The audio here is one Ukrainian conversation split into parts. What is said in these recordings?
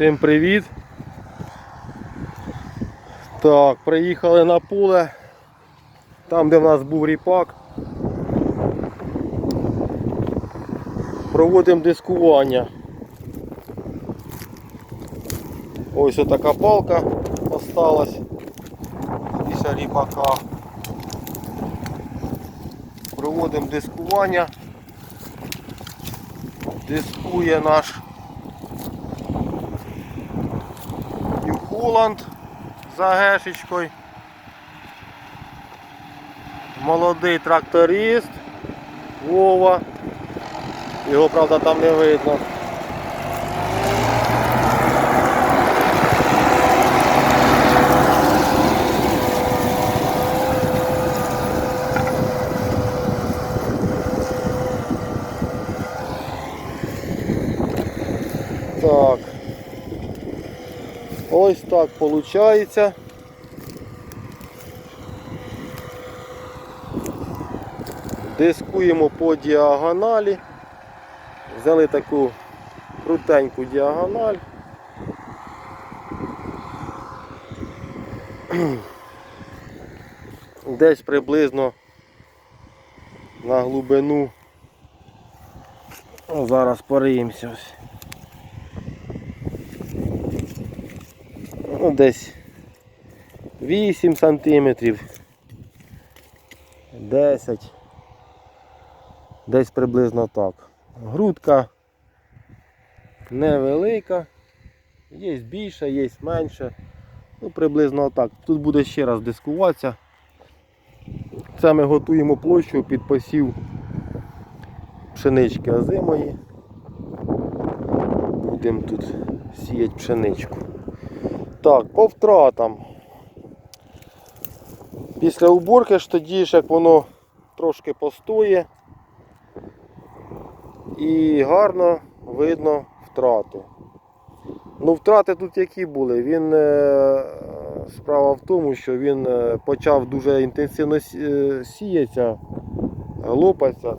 Всім привіт. Так, приїхали на поле. Там, де в нас був ріпак. Проводимо дискування. Ось така палка осталась після ріпака. Проводимо дискування. Дискує наш Нью-Холланд за гешечкою. Молодий тракторист Вова. Його, правда, там не видно. Так. Ось так виходить. Дискуємо по діагоналі. Взяли таку крутеньку діагональ. Десь приблизно на глибину. О, зараз пориємося ось. Ну, десь 8 сантиметрів. 10. Десь приблизно так. Грудка невелика. Є більше, є менше. Ну, приблизно так. Тут буде ще раз дискуватися. Це ми готуємо площу під посів пшенички озимої. Будемо тут сіяти пшеничку. Так, по втратам. Після уборки ж тоді ж як воно трошки постоє і гарно видно втрати. Ну, втрати тут які були? Він е, справа в тому, що він е, почав дуже інтенсивно е, сіятися, лопатися.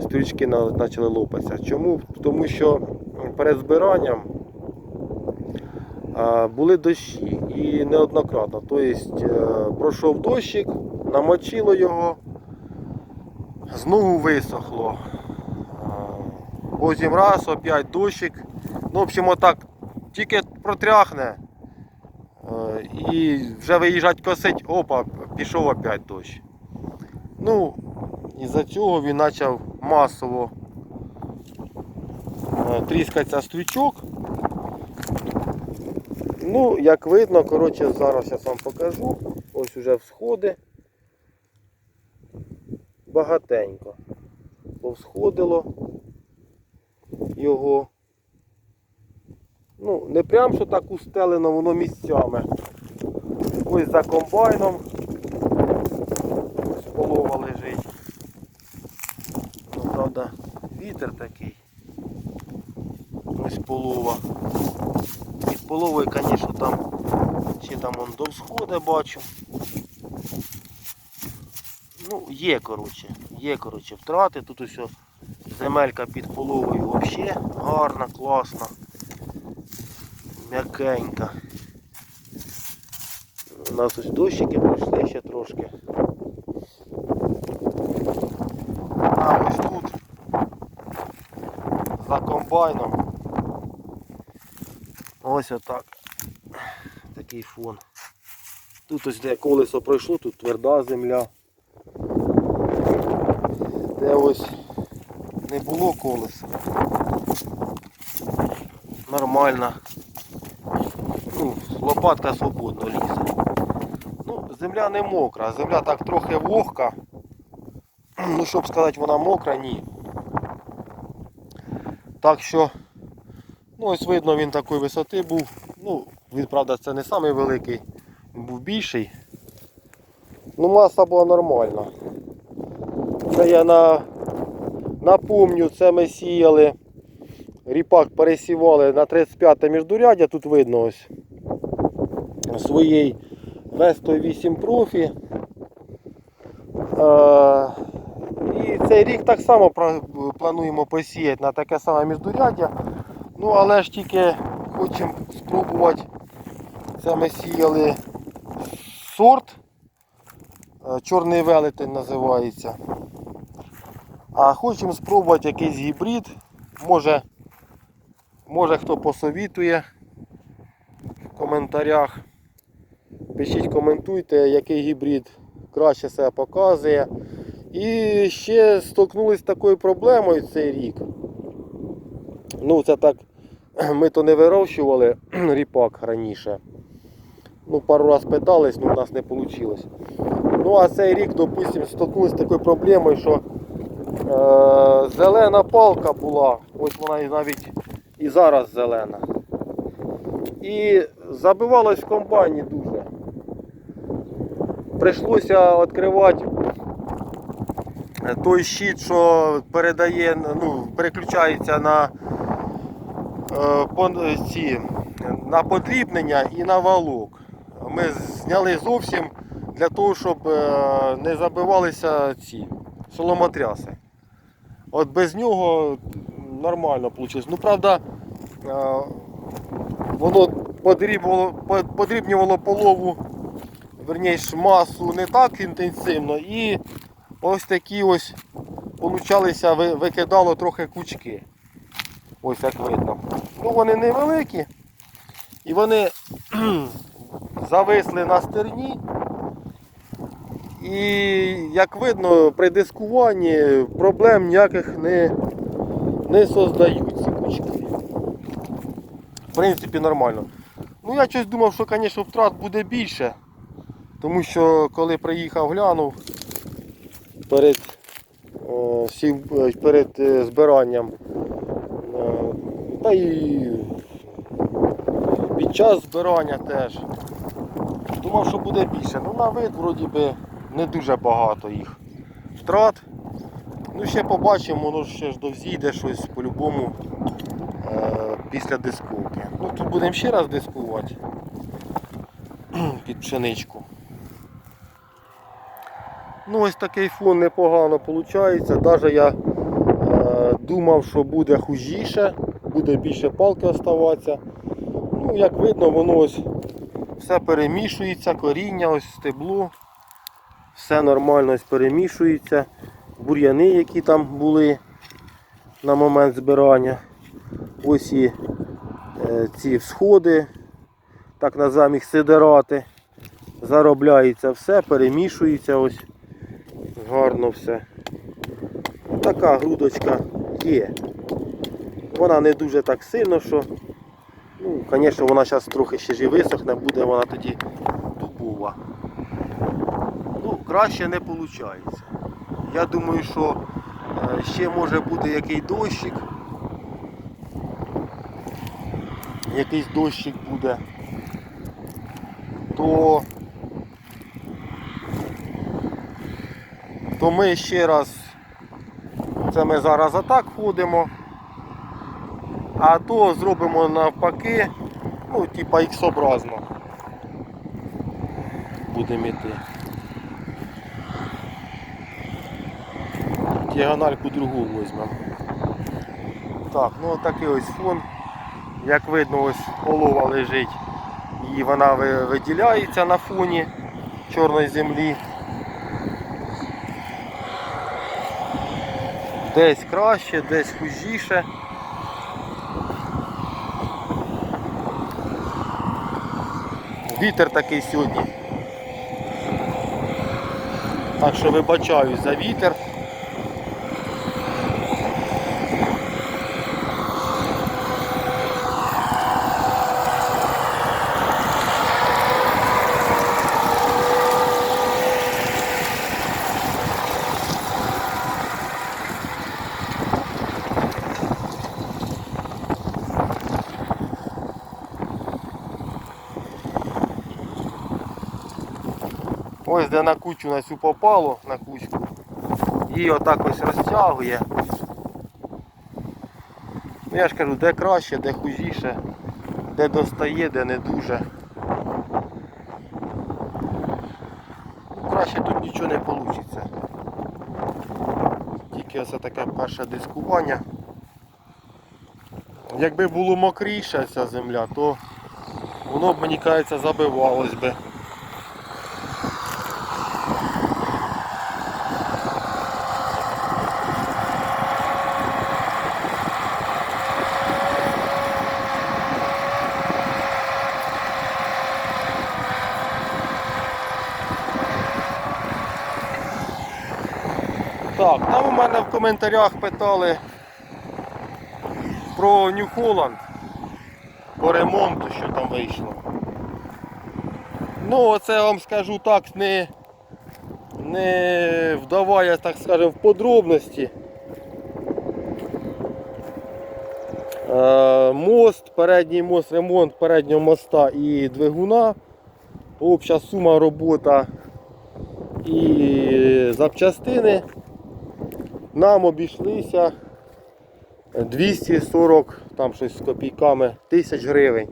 Стрічки почали лопатися. Чому? Тому що перед збиранням були дощі і неоднократно. Тобто е, пройшов дощик, намочило його, знову висохло. Потім раз, опять дощик. Ну, в общем, отак тільки протряхне і вже виїжджать косить, опа, пішов опять дощ. Ну, із-за цього він почав масово е, тріскатися стрічок. Ну, як видно, коротше, зараз я вам покажу. Ось уже всходи. Багатенько. Повсходило його. Ну, не прям що так устелено, воно місцями. Ось за комбайном. Ось полова лежить. Ну, правда, вітер такий. Ось полова. Під половою, звісно, там чи там он до всходи бачу. Ну, є, коротше, є, коротше, втрати. Тут ось земелька під половою взагалі гарна, класна, м'якенька. У нас ось дощики пройшли ще трошки. А ось тут за комбайном. Ось отак. Такий фон. Тут ось де колесо пройшло, тут тверда земля. Де ось не було колеса. Нормально. Ну, лопатка свободно лізе. Ну, земля не мокра, земля так трохи вогка. Ну, щоб сказати, вона мокра, ні. Так що, ну ось видно, він такої висоти був. Ну, він, правда, це не самий великий, він був більший. Ну, маса була нормальна. Це я на, напомню, це ми сіяли. Ріпак пересівали на 35 міждуряддя, тут видно ось своєї В108 профі. Е, і цей рік так само плануємо посіяти на таке саме міждуряддя. Ну але ж тільки хочемо спробувати. Це ми сіяли сорт. е, Чорний велетень називається. А хочемо спробувати якийсь гібрид. Може, може хто посовітує в коментарях. Пишіть, коментуйте, який гібрид краще себе показує. І ще столкнулися з такою проблемою цей рік. Ну, це так, ми то не вирощували ріпак раніше. Ну, пару раз питались, але у нас не вийшло. Ну, а цей рік, допустимо, столкнулися з такою проблемою, що е, зелена палка була, ось вона і навіть і зараз зелена. І забивалась в комбайні дуже. Прийшлося відкривати той щит, що передає, ну, переключається на, е, ці, на подрібнення і на валок. Ми зняли зовсім для того, щоб е, не забивалися ці соломотряси. От без нього нормально вийшло. Ну, правда, е, воно подрібнювало полову, верніше масу не так інтенсивно і ось такі ось получалися, викидало трохи кучки. Ось як видно. Ну вони невеликі. І вони зависли на стерні. І як видно, при дискуванні проблем ніяких не, не создають ці кучки. В принципі, нормально. Ну я щось думав, що, звісно, втрат буде більше. Тому що коли приїхав, глянув перед, е, сів, перед е, збиранням, та і під час збирання теж. Думав, що буде більше. Ну на вид вроді би не дуже багато їх втрат. Ну ще побачимо, воно ще ж довзійде щось по-любому е, після дисковки. Ну тут будемо ще раз дискувати під пшеничку. Ну ось такий фон непогано виходить. Навіть я е, думав, що буде хужіше, буде більше палки оставатися. Ну, як видно, воно ось все перемішується, коріння, ось стебло. Все нормально ось перемішується. Бур'яни, які там були на момент збирання. Ось і е, ці всходи, так називаємо їх сидерати. Заробляється все, перемішується ось. Гарно все. Така грудочка є. Вона не дуже так сильно, що, ну, звісно, вона зараз трохи ще ж висохне, буде вона тоді дубова. Ну, краще не виходить. Я думаю, що е, ще може бути який дощик. Якийсь дощик буде, то то ми ще раз, це ми зараз атак ходимо, а то зробимо навпаки, ну, типа іксобразно будемо йти. Діагональку другу візьмемо. Так, ну такий ось фон. Як видно, ось олова лежить і вона виділяється на фоні чорної землі. Десь краще, десь хужіше. Вітер такий сьогодні. Так що вибачаю за вітер. Ось де на кучу на цю попало, на кучку. І отак ось розтягує. Ну я ж кажу, де краще, де хужіше, де достає, де не дуже. Ну, Краще тут нічого не вийде. Тільки ось таке перше дискування. якби було мокріше ця земля, то воно б, мені кажеться, забивалось би. Так, там у мене в коментарях питали про Holland, по ремонту, що там вийшло. Ну, оце я вам скажу так, не, не вдавая, так скажемо, в подробності. Е, Мост, передній мост, ремонт переднього моста і двигуна. Обща сума робота і запчастини нам обійшлися 240 там щось з копійками тисяч гривень.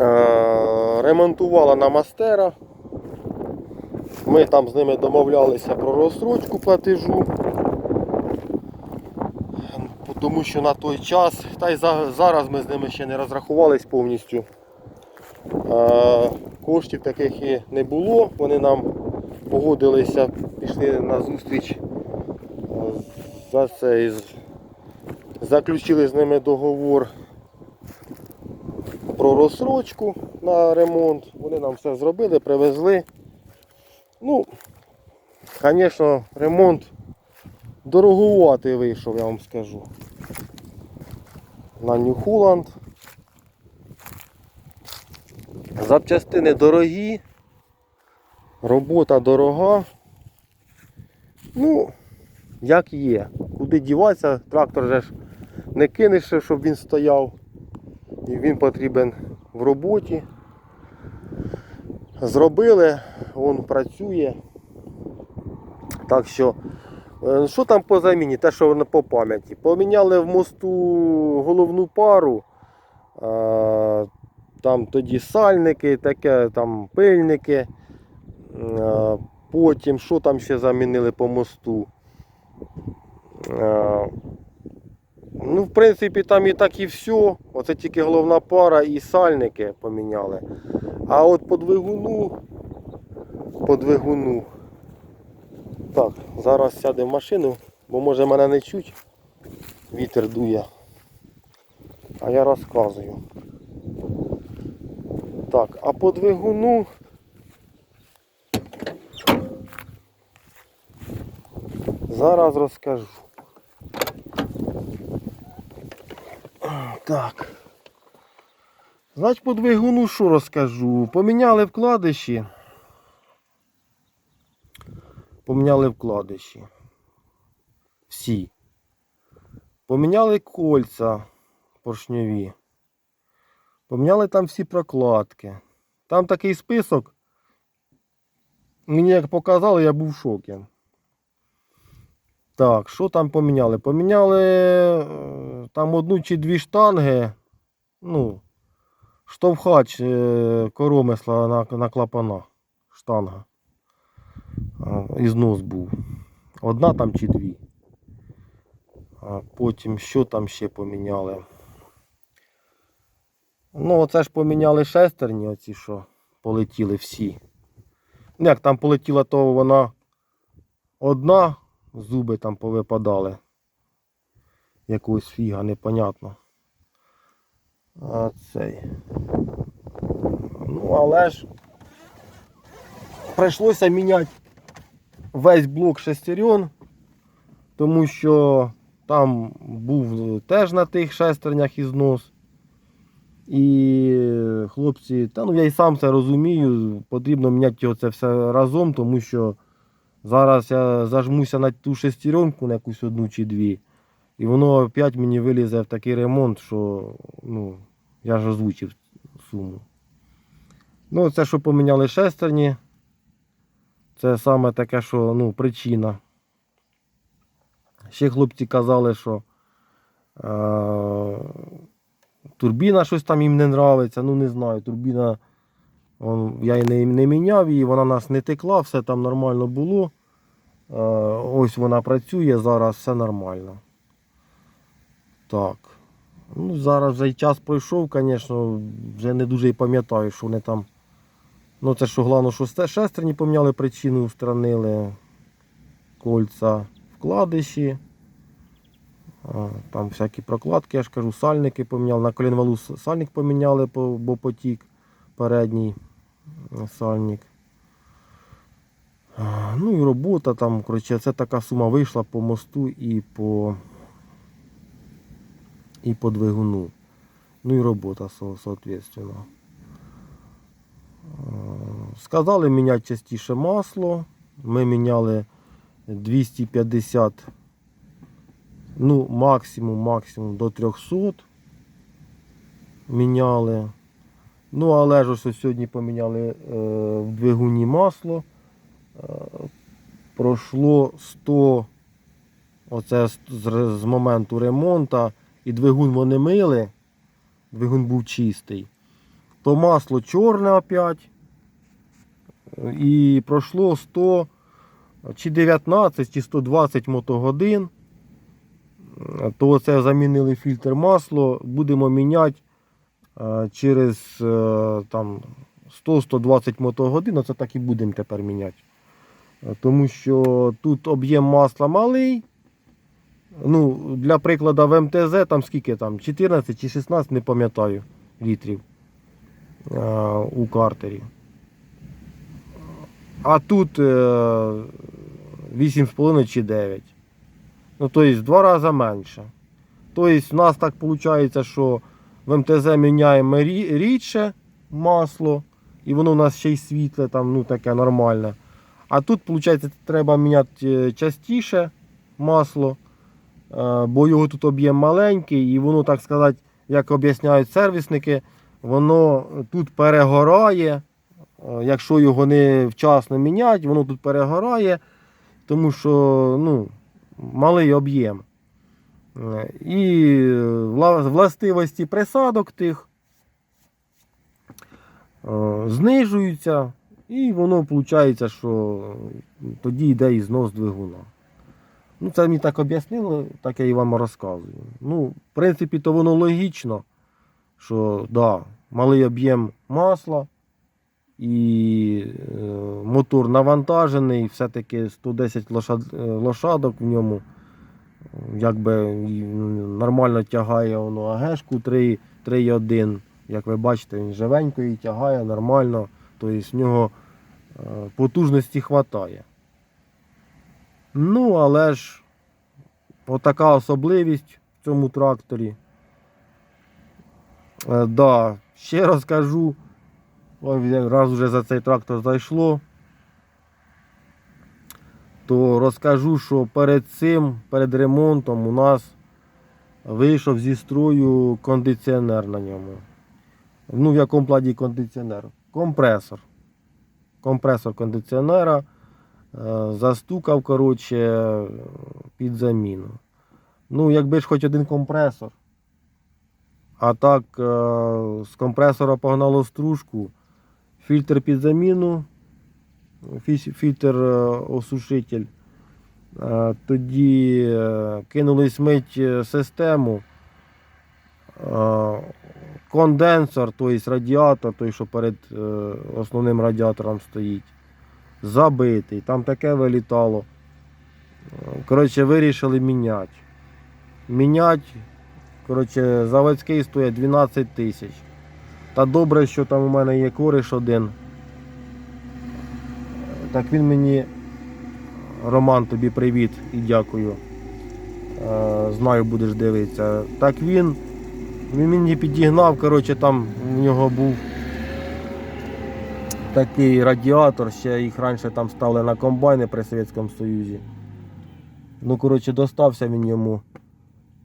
Е, Ремонтувала нам Астера. Ми там з ними домовлялися про розсрочку платежу. Тому що на той час, та й зараз ми з ними ще не розрахувались повністю. Е, Коштів таких і не було. Вони нам погодилися, пішли на зустріч е, за це заключили з ними договор про розсрочку на ремонт. Вони нам все зробили, привезли. Ну, звісно, ремонт дороговатий вийшов, я вам скажу. На Holland. Запчастини дорогі, робота дорога. Ну, як є. Куди діватися, трактор же ж не кинеш, щоб він стояв. І він потрібен в роботі. Зробили, він працює. Так що, е, що там по заміні? Те, що воно по пам'яті. Поміняли в мосту головну пару. е, Там тоді сальники, таке, там пильники. Потім що там ще замінили по мосту? Ну, в принципі, там і так і все. Оце тільки головна пара і сальники поміняли. А от по двигуну, по двигуну. Так, зараз сяде в машину, бо може мене не чуть. Вітер дує. А я розказую. Так, а по двигуну. Зараз розкажу. Так. Значить, по двигуну що розкажу? Поміняли вкладиші. Поміняли вкладиші. Всі. Поміняли кольця поршньові. Поміняли там всі прокладки. Там такий список. Мені як показали, я був в шокі. Так, що там поміняли? Поміняли е, там одну чи дві штанги. Ну, штовхач е, коромисла на, на клапана. Штанга. А, І знос був. Одна там чи дві. А потім що там ще поміняли? Ну, оце ж поміняли шестерні, оці що полетіли всі. Ну, як там полетіла, то вона одна, зуби там повипадали. Якогось фіга, непонятно. А цей. Ну, але ж прийшлося міняти весь блок шестерен, тому що там був теж на тих шестернях ізнос. І хлопці, та ну я і сам це розумію, потрібно міняти його це все разом, тому що зараз я зажмуся на ту шестеренку, на якусь одну чи дві. І воно опять мені вилізе в такий ремонт, що ну, я ж озвучив суму. Ну, це що поміняли шестерні. Це саме таке, що ну, причина. Ще хлопці казали, що е, турбіна щось там їм не нравиться. Ну не знаю, турбіна. Я її не, не міняв її, вона нас не текла, все там нормально було. Е, ось вона працює, зараз все нормально. Так. Ну, зараз вже час пройшов, звісно, вже не дуже і пам'ятаю, що вони там. Ну, це що головне, що шестерні поміняли причину, устранили кольця вкладиші. Там всякі прокладки, я ж кажу, сальники поміняли. На колінвалу сальник поміняли, бо потік передній е, сальник. Ну і робота там, коротше, це така сума вийшла по мосту і по, і по двигуну. Ну і робота, соответственно. Сказали міняти частіше масло. Ми міняли 250, ну, максимум, максимум до 300. Міняли. Ну, але ж ось сьогодні поміняли е, в двигуні масло. Е, пройшло 100, оце з, моменту ремонту, і двигун вони мили. Двигун був чистий. То масло чорне опять. І пройшло 100 чи 19, чи 120 мотогодин. То це замінили фільтр масло. Будемо міняти е, через е, там 100-120 мотогодин. Оце так і будемо тепер міняти. Е, Тому що тут об'єм масла малий. Ну, для прикладу, в МТЗ там скільки там? 14 чи 16, не пам'ятаю, літрів е, у картері. А тут е, 8,5 чи 9. Ну, тобто в два рази менше. Тобто в нас так виходить, що в МТЗ міняємо рідше масло, і воно у нас ще й світле, там, ну, таке нормальне. А тут, виходить, треба міняти е, частіше масло, е, бо його тут об'єм маленький, і воно, так сказати, як об'ясняють сервісники, воно тут перегорає. Е, Якщо його не вчасно міняти, воно тут перегорає, тому що ну, малий об'єм. І властивості присадок тих е, знижуються, і воно виходить, що тоді йде і знос двигуна. Ну, це мені так об'яснили, так я і вам розказую. Ну, в принципі, то воно логічно, що да, малий об'єм масла і е, мотор навантажений, все-таки 110 лошад, е, лошадок в ньому. Якби ну, нормально тягає воно АГшку 3 3,1. Як ви бачите, він живенько і тягає нормально. Тобто в нього е, потужності вистачає. Ну, але ж отака особливість в цьому тракторі. Е, да, ще раз кажу, раз вже за цей трактор зайшло, то розкажу, що перед цим, перед ремонтом у нас вийшов зі строю кондиціонер на ньому. Ну, в якому плані кондиціонер? Компресор. Компресор кондиціонера е, застукав, коротше, під заміну. Ну, якби ж хоч один компресор. А так, е, з компресора погнало стружку, фільтр під заміну, фільтр осушитель. Е, Тоді е, кинулись мить е, систему. Конденсор, тобто радіатор, той, що перед основним радіатором стоїть, забитий. Там таке вилітало. Коротше, вирішили міняти. Міняти, коротше, заводський стоїть 12 тисяч. Та добре, що там у мене є кориш один. Так він мені, Роман, тобі привіт і дякую. Е, Знаю, будеш дивитися. Так він, він мені підігнав, коротше, там у нього був такий радіатор, ще їх раніше там ставили на комбайни при Совєтському Союзі. Ну, коротше, достався він йому.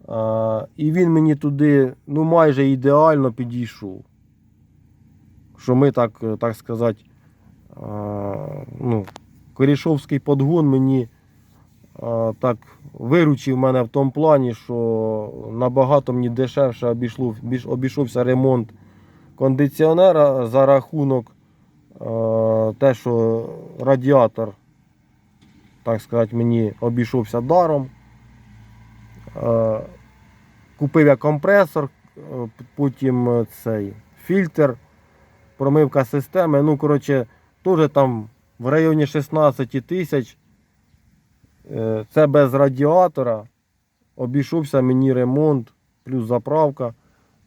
А, і він мені туди ну, майже ідеально підійшов. Що ми так, е, так сказати, ну, Корішовський подгон мені так виручив мене в тому плані, що набагато мені дешевше обійшло, обійшовся ремонт кондиціонера за рахунок те, що радіатор, так сказати, мені обійшовся даром. Купив я компресор, е, потім цей фільтр, промивка системи. Ну, коротше, теж там в районі 16 тисяч. Е, Це без радіатора. Обійшовся мені ремонт, плюс заправка.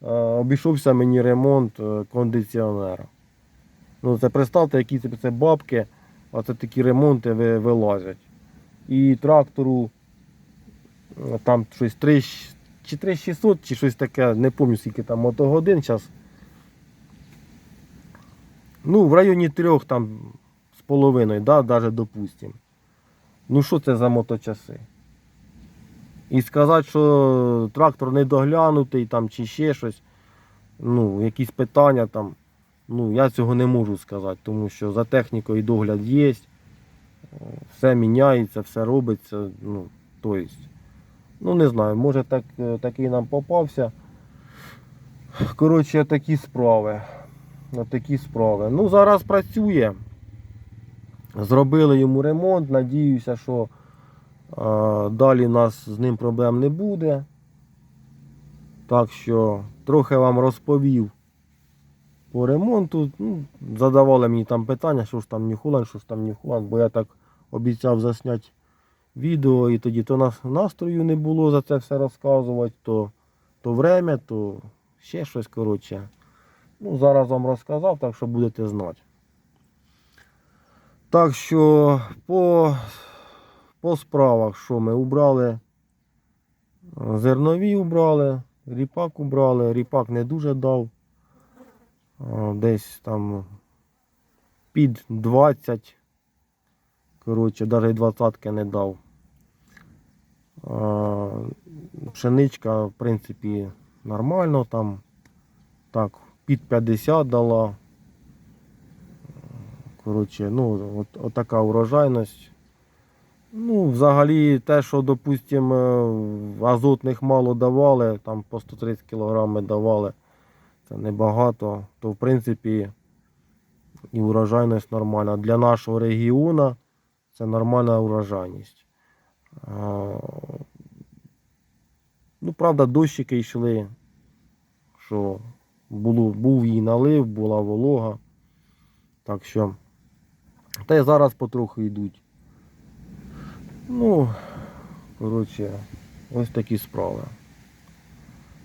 Е, Обійшовся мені ремонт е, кондиціонера. Ну, це представте, які це, бабки, а це такі ремонти вилазять. І трактору там щось 3, чи 3600, чи щось таке, не пам'ятаю скільки там мотогодин зараз. Ну, в районі трьох там з половиною, да, навіть допустимо. Ну що це за моточаси? І сказати, що трактор не доглянутий там, чи ще щось, ну, якісь питання там, ну, я цього не можу сказати, тому що за технікою догляд є, все міняється, все робиться. Ну, то есть, ну не знаю, може так, е, такий нам попався. Коротше, такі справи. Такі справи. Ну, зараз працює. Зробили йому ремонт. Надіюся, що е, далі нас з ним проблем не буде. Так що трохи вам розповів по ремонту. Ну, задавали мені там питання, що ж там Нюхулан, що ж там Нюхулан, бо я так обіцяв засняти відео і тоді то нас настрою не було за це все розказувати, то, то время, то ще щось коротше. Ну, зараз вам розказав, так що будете знати. Так що по, по справах, що ми убрали, зернові убрали, ріпак убрали, ріпак не дуже дав. Десь там під 20. Коротше, навіть двадцятки не дав. Пшеничка, в принципі, нормально там. Так, під 50 дала. Коротше, ну, от, от така урожайність. Ну, взагалі, те, що, допустимо, азотних мало давали, там по 130 кг давали, це небагато, то в принципі і урожайність нормальна. Для нашого регіону це нормальна урожайність. Ну, правда, дощики йшли, що було, був їй налив, була волога. Так що, та й зараз потроху йдуть. Ну, коротше, ось такі справи.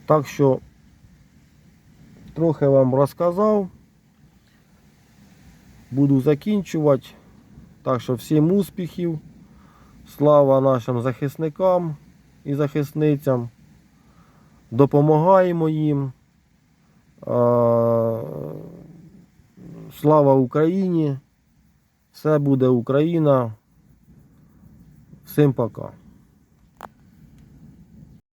Так що, трохи вам розказав. Буду закінчувати. Так що всім успіхів. Слава нашим захисникам і захисницям. Допомагаємо їм. Слава Україні! Все буде Україна. Всім пока.